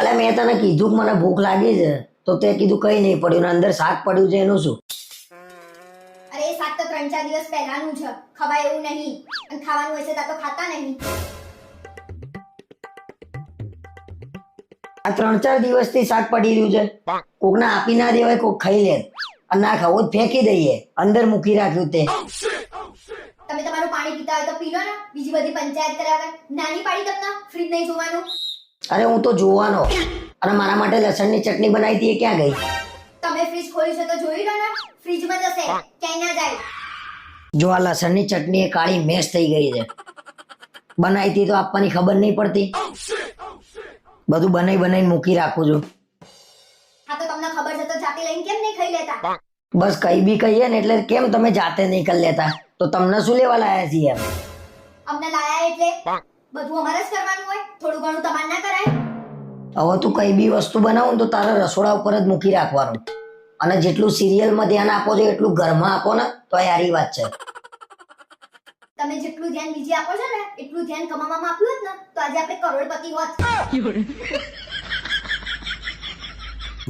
અલે મેં તને કીધું કે મને ભૂખ લાગી છે તો તે કીધું કઈ નહીં પડ્યું ને અંદર શાક પડ્યું છે એનું શું? અરે શાક તો ત્રણ ચાર દિવસ પહેલાનું છે ખવાય એવું નહીં. અને ખાવાનું હશે તો ખાતા નહીં. આ ત્રણ ચાર દિવસથી શાક પડી રહ્યું છે. કોકને આપી ના દેવાય કોક ખાઈ લે. અને ના ખાવું જ ફેંકી દઈએ અંદર મૂકી રાખ્યું તે. તમે તમારું પાણી પીતા હોય તો પી લો ને બીજી બધી પંચાયત કરાવે નાની પાડી તમને ફ્રીજ નહીં જોવાનું? અરે હું તો જોવાનો. અને મારા માટે લસણની ચટણી બનાવી હતી એ ક્યાં ગઈ? તમે ફ્રીજ ખોલી છે તો જોઈ લો ને. ફ્રીજમાં જશે ક્યાંય ના જાય. જો આ લસણની ચટણી એ કાળી મેશ થઈ ગઈ છે. બનાવી હતી તો આપવાની ખબર નહીં પડતી. બધું બનાવી બનાવીને મૂકી રાખું છું. હા તો તમને ખબર છે તો જાતે લઈને કેમ નહીં ખાઈ લેતા? બસ કઈ બી કહીએ ને એટલે કેમ તમે જાતે નહીં કરી લેતા? તો તમને શું લેવા લાયા છીએ અમને લાયા એટલે બધું અમારે જ કરવાનું હોય. થોડું ઘણું તમારે ના કરાય. હવે તું કઈ બી વસ્તુ બનાવું તો તારા રસોડા ઉપર જ મૂકી રાખવાનું. અને જેટલું સિરિયલમાં ધ્યાન આપો છો એટલું ઘરમાં આપો ને તો યારી વાત છે. તમે જેટલું ધ્યાન બીજે આપો છો ને એટલું ધ્યાન કમાવામાં આપ્યું હોત ને તો આજે આપણે કરોડપતિ હોત.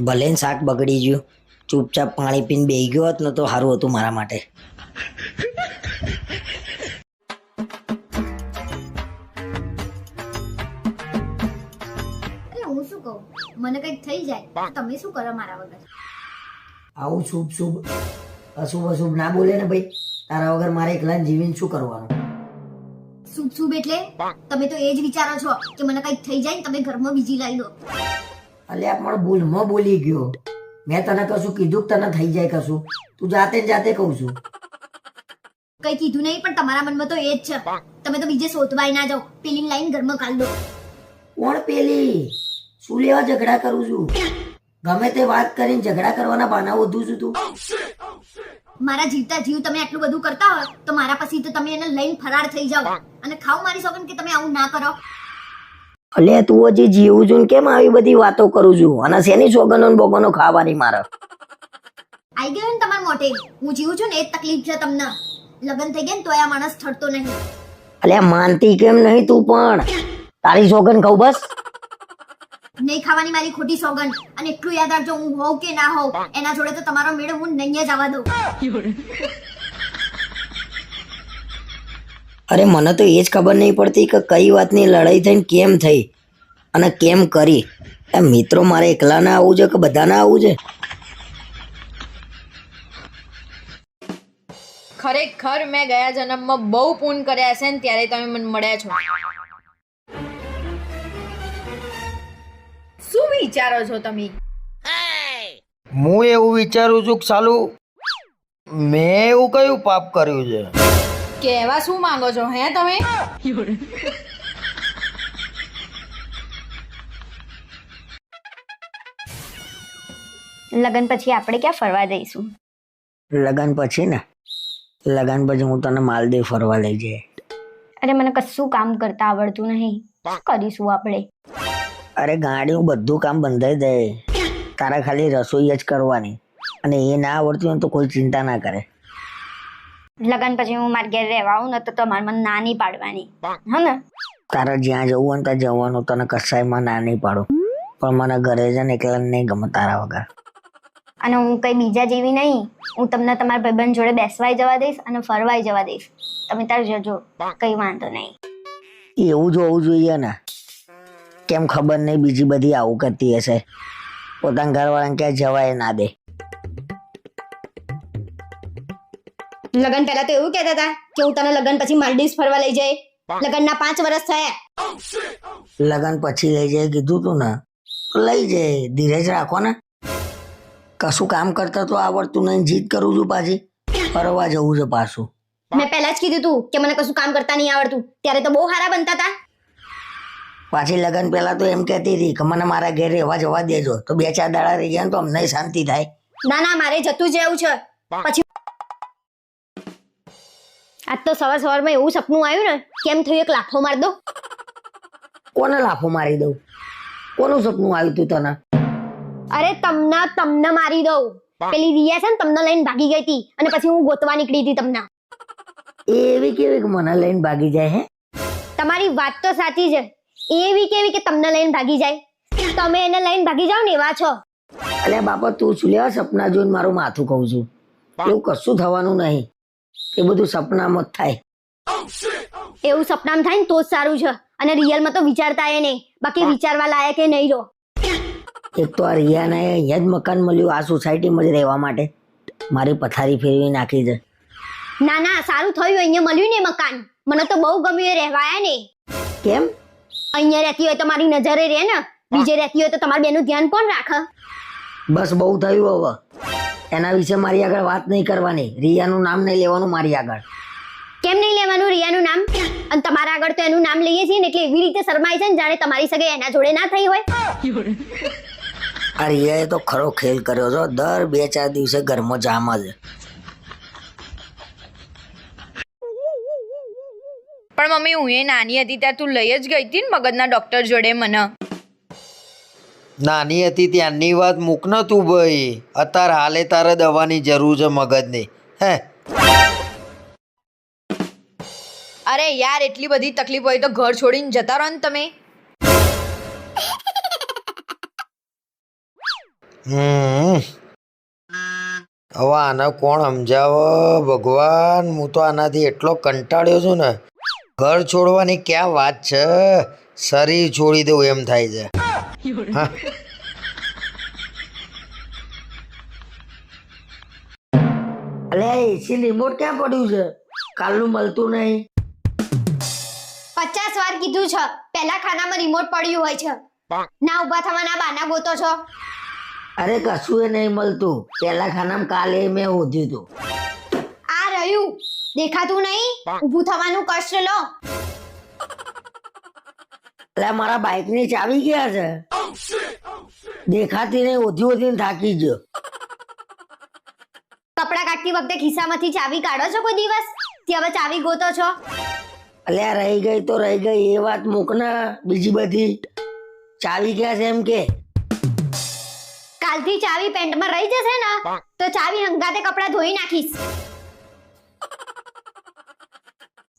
ભલે શાક બગડી ગયું ચૂપચાપ પાણી પીને બેહી ગયો હોત ને તો સારું હતું મારા માટે. કહું. મને કંઈક થઈ જાય. તમે શું કરો મારા વગર? આવું શુભ શુભ અશુભ અશુભ ના બોલે ને ભાઈ. તારા વગર મારે એકલા જીવીને શું કરવાનું? શુભ શુભ એટલે તમે તો એ જ વિચારો છો કે મને કંઈક થઈ જાય ને તમે ઘરમાં બીજી લાવી દો અલ્યા પણ ભૂલમાં બોલી ગયો. મેં તને કશું કીધું કે તને થઈ જાય કશું? તું જાતે જાતે કહું છું. કઈ કીધું નહીં પણ તમારા મનમાં તો એ જ છે. તમે તો બીજે શોધવાય ના જાઓ. પેલી લાઈન ઘરમાં કાઢ દો કોણ પેલી? શું લેવા ઝઘડા કરું છું? ગમે તે વાત કરીને ઝઘડા કરવાના બાના વધુ છું તું. મારા જીવતા જીવ તમે આટલું બધું કરતા હોય તો મારા પછી તો તમે એને લઈને ફરાર થઈ જાઓ. અને ખાવ મારી સોગન કે તમે આવું ના કરો. અલે તું હજી જીવું છું ને કેમ આવી બધી વાતો કરું છું? અને શેની સોગનો ને બોગનો ખાવાની મારે? આઈ ગયો ને તમારા મોટે હું જીવું છું ને એ તકલીફ છે તમને. લગ્ન થઈ ગયા ને તો આ માણસ ઠરતો નહીં. અલે માનતી કેમ નહીં તું પણ? તારી સોગન કહું બસ. નહીં ખાવાની મારી ખોટી સોગન અને એટલું યાદ રાખજો હું હોઉં કે ના હોઉં એના જોડે તો તમારો મેળ હું નહીં જ આવવા દઉં. અરે મને તો એ જ ખબર નહીં પડતી કે કઈ વાતની લડાઈ થઈને કેમ થઈ અને કેમ કરી. એ મિત્રો મારે એકલાને આવવું છે કે બધાને આવવું છે? ખરેખર મેં ગયા જન્મમાં બહુ પૂન કર્યા છે ને ત્યારે તમે મને મળ્યા છો. વિચારો છો તમે? હું એવું વિચારું છું કે સાલું મેં એવું કયું પાપ કર્યું છે? કેવા શું માંગો છો હે તમે? લગન પછી આપણે ક્યાં ફરવા જઈશું? લગન પછી ને? લગન પછી હું તને માલદીવ ફરવા લઈ જઈએ અરે મને કશું કામ કરતા આવડતું નહીં. શું કરીશું આપણે? અરે ગાડીનું બધું કામ બંધાઈ દે. તારે ખાલી રસોઈ જ કરવાની. અને એ ના આવડતી હોય તો કોઈ ચિંતા ના કરે. લગન પછી હું મારા ઘેર રહેવા આવું ને તો તમારે મને ના નહીં પાડવાની. હા ને? તારે જ્યાં જવું હોય ને ત્યાં જવાનું તને કસાયમાં ના નહીં પાડું. પણ મને ઘરે છે ને એકલા નહીં ગમે તારા વગર. અને હું કઈ બીજા જેવી નહીં. હું તમને તમારા ભાઈબંધ જોડે બેસવાય જવા દઈશ અને ફરવાય જવા દઈશ. તમે તાર જજો. કઈ વાંધો નહીં. એવું જ હોવું જોઈએ ને. કેમ ખબર નહીં બીજી બધી આવું કરતી હશે? પોતાના ઘરવાળાને ક્યાંય જવાય ના દે. લગ્ન પહેલા તો એવું કહેતા હતા કે હું તને લગ્ન પછી માલદીવ્સ ફરવા લઈ જાય લગ્નના પાંચ વર્ષ થયા. લગન પછી લઈ જાય કીધું તું ને. લઈ જાય ધીરજ રાખો ને. કશું કામ કરતા તો આવડતું નહીં જીત કરું છું પાછી. ફરવા જવું છે પાછું. મેં પહેલા જ કીધું તું કે મને કશું કામ કરતા નહીં આવડતું. ત્યારે તો બહુ સારા બનતા હતા. પાછી લગ્ન પહેલા તો એમ કહેતી હતી કે મને મારા ઘેર રહેવા જવા દેજો. તો બે ચાર દાડા રહી ગયા ને તો અમને શાંતિ થાય. ના ના મારે જતું જેવું છે. પછી આજ તો સવાર સવારમાં એવું સપનું આવ્યું ને કેમ થયું એક લાફો માર દો કોને લાફો મારી દઉં? કોનું સપનું આવ્યું તું તને? અરે તમને તમને મારી દઉં. પેલી રિયા છે ને તમને લઈને ભાગી ગઈ હતી. અને પછી હું ગોતવા નીકળી હતી તમને. એવી કેવી મને લઈને ભાગી જાય હે? તમારી વાત તો સાચી છે. એવી કેવી કે તમને લઈને ભાગી જાય? તમે એને લઈને ભાગી જાઓ ને એવા છો? અલે બાપા તું શું લેવા સપના જોઈને મારું માથું કહું છું? એવું કશું થવાનું નહીં. એ બધું સપનામાં જ થાય. એવું સપનામાં થાય ને તો જ સારું છે. અને રિયલમાં તો વિચારતા એ નહીં. બાકી વિચારવા લાયક એ નહીં રહો. એક તો આ રિયાને અહીંયા જ મકાન મળ્યું આ સોસાયટીમાં જ રહેવા માટે. મારી પથારી ફેરવી નાખી છે. ના ના સારું થયું. અહીંયા મળ્યું ને મકાન. મને તો બહુ ગમ્યું એ રહેવાયા ને. કેમ? અહીંયા રહેતી હોય તો મારી નજરે રહે ને. બીજે રહેતી હોય તો તમારે બેનું ધ્યાન કોણ રાખે? બસ બહુ થયું હવે. એના વિશે મારી આગળ વાત નહીં કરવાની. રિયાનું નામ નહીં લેવાનું મારી આગળ. કેમ નહીં લેવાનું રિયાનું નામ? અને તમારા આગળ તો એનું નામ લઈએ છીએ ને એટલે એવી રીતે શરમાય છે ને જાણે તમારી સગે એના જોડે ના થઈ હોય. આ રિયાએ તો ખરો ખેલ કર્યો છો. દર બે ચાર દિવસે ઘરમાં જામ જ પણ મમ્મી હું એ નાની હતી ત્યાં તું લઈ જ ગઈ હતી ને મગજના ડોક્ટર જોડે મને. નાની હતી ત્યાંની વાત મૂક ન તું ભાઈ. અત્યારે હાલે તારે દવાની જરૂર છે મગજની. હે? અરે યાર એટલી બધી તકલીફ હોય તો ઘર છોડીને જતા રહો ને તમે. હમ. હવે આને કોણ સમજાવો? ભગવાન હું તો આનાથી એટલો કંટાળ્યો છું ને. ઘર છોડવાની ક્યાં વાત છે? શરીર છોડી દેવું એમ થાય છે. અલે એસી રિમોટ ક્યાં પડ્યું છે? કાલનું મળતું નહીં. પચાસ વાર કીધું છે. પહેલા ખાનામાં રિમોટ પડ્યું હોય છે. ના ઊભા થવાના બાના ગોતો છો. અરે કશું એ નહીં મળતું. પેલા ખાનામાં કાલે મેં હોધ્યું હતું આ રહ્યું. દેખાતું નહીં? ઊભું થવાનું કષ્ટ લો. એટલે મારા બાઇકની ચાવી ગયા છે? દેખાતી નહીં ઓધી ઓધીને થાકી ગયો. કપડા કાઢતી વખતે ખિસ્સામાંથી ચાવી કાઢો છો કોઈ દિવસ? કે હવે ચાવી ગોતો છો? અલ્યા રહી ગઈ તો રહી ગઈ એ વાત મૂકના બીજી બધી. ચાવી ક્યાં છે એમ કે? કાલથી ચાવી પેન્ટમાં રહી જશે ને તો ચાવી હંગાતે કપડા ધોઈ નાખીશ.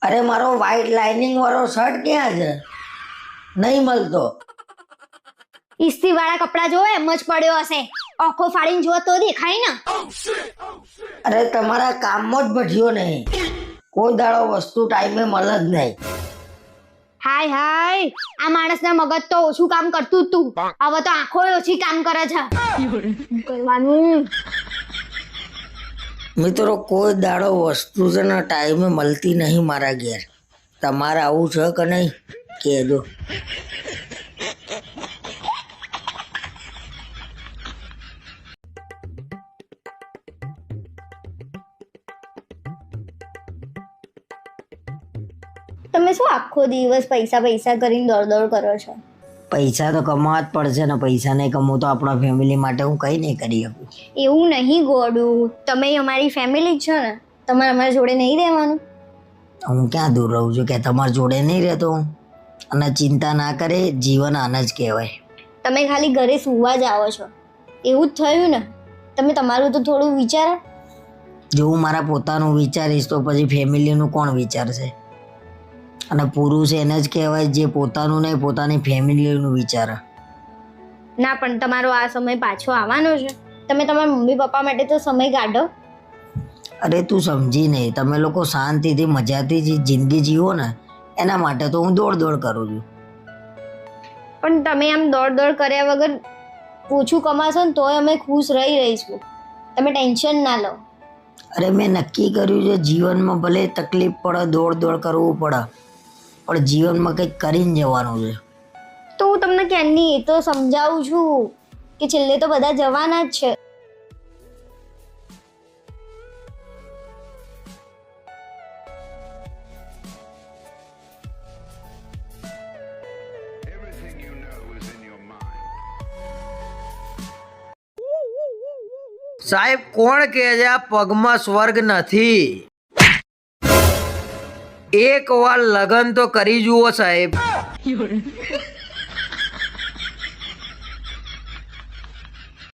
અરે મારો વ્હાઈટ લાઇનિંગ વાળો શર્ટ ક્યાં છે? નહીં મળતો. ઇસ્ત્રી વાળા કપડા જોવે એમ જ પડ્યો હશે. આંખો ફાડીને જુઓ તો દેખાય ને. અરે તમારા કામમાં જ ભઠ્યો નહીં. કોઈ દાડો વસ્તુ ટાઈમે મળે જ નહીં. હાય હાય. આ માણસના મગજ તો ઓછું કામ કરતું તું. હવે તો આંખો ઓછી કામ કરે છે. કરવાનું? મિત્રો, કોઈ દાડો વસ્તુ છે ને ટાઈમે મળતી નહીં મારા ઘેર. તમારે આવું છે કે નહીં? કહેજો. તમે શું આખો દિવસ પૈસા પૈસા કરીને દોડ દોડ કરો છો? પૈસા તો કમાવા જ પડશે ને પૈસા નહીં કમાવું તો આપણા ફેમિલી માટે હું કંઈ નહીં કરી શકું. એવું નહીં ગોડું. તમે અમારી ફેમિલી જ છો ને તમારે અમારા જોડે નહીં રહેવાનું. હું ક્યાં દૂર રહું છું કે તમારા જોડે નહીં રહેતો હું? અને ચિંતા ના કરે જીવન આને જ કહેવાય. તમે ખાલી ઘરે સુવા જ આવો છો. એવું જ થયું ને? તમે તમારું તો થોડું વિચારો. જો હું મારા પોતાનું વિચારીશ તો પછી ફેમિલીનું કોણ વિચારશે? અને પુરુષ એને જ કહેવાય જે પોતાનું નહીં પોતાની ફેમિલીનું વિચારે. ના પણ તમારો આ સમય પાછો આવવાનો છે. તમે તમારા મમ્મી પપ્પા માટે તો સમય કાઢો. અરે તું સમજી નહીં. તમે લોકો શાંતિથી મજાથી જે જિંદગી જીવો ને એના માટે તો હું દોડ દોડ કરું છું. પણ તમે આમ દોડ દોડ કર્યા વગર ઓછું કમાશો ને તોય અમે ખુશ રહી રહીશું. તમે ટેન્શન ના લો. અરે મેં નક્કી કર્યું છે જીવનમાં ભલે તકલીફ પડે દોડ દોડ કરવું પડે પણ જીવનમાં કંઈક કરીને જવાનું છે. તો હું તમને ક્યારની એ તો સમજાવું છું કે છેલ્લે તો બધા જવાના જ છે. સાહેબ કોણ કહે છે આ પગમાં સ્વર્ગ નથી? એક વાર લગન તો કરી જુઓ સાહેબ.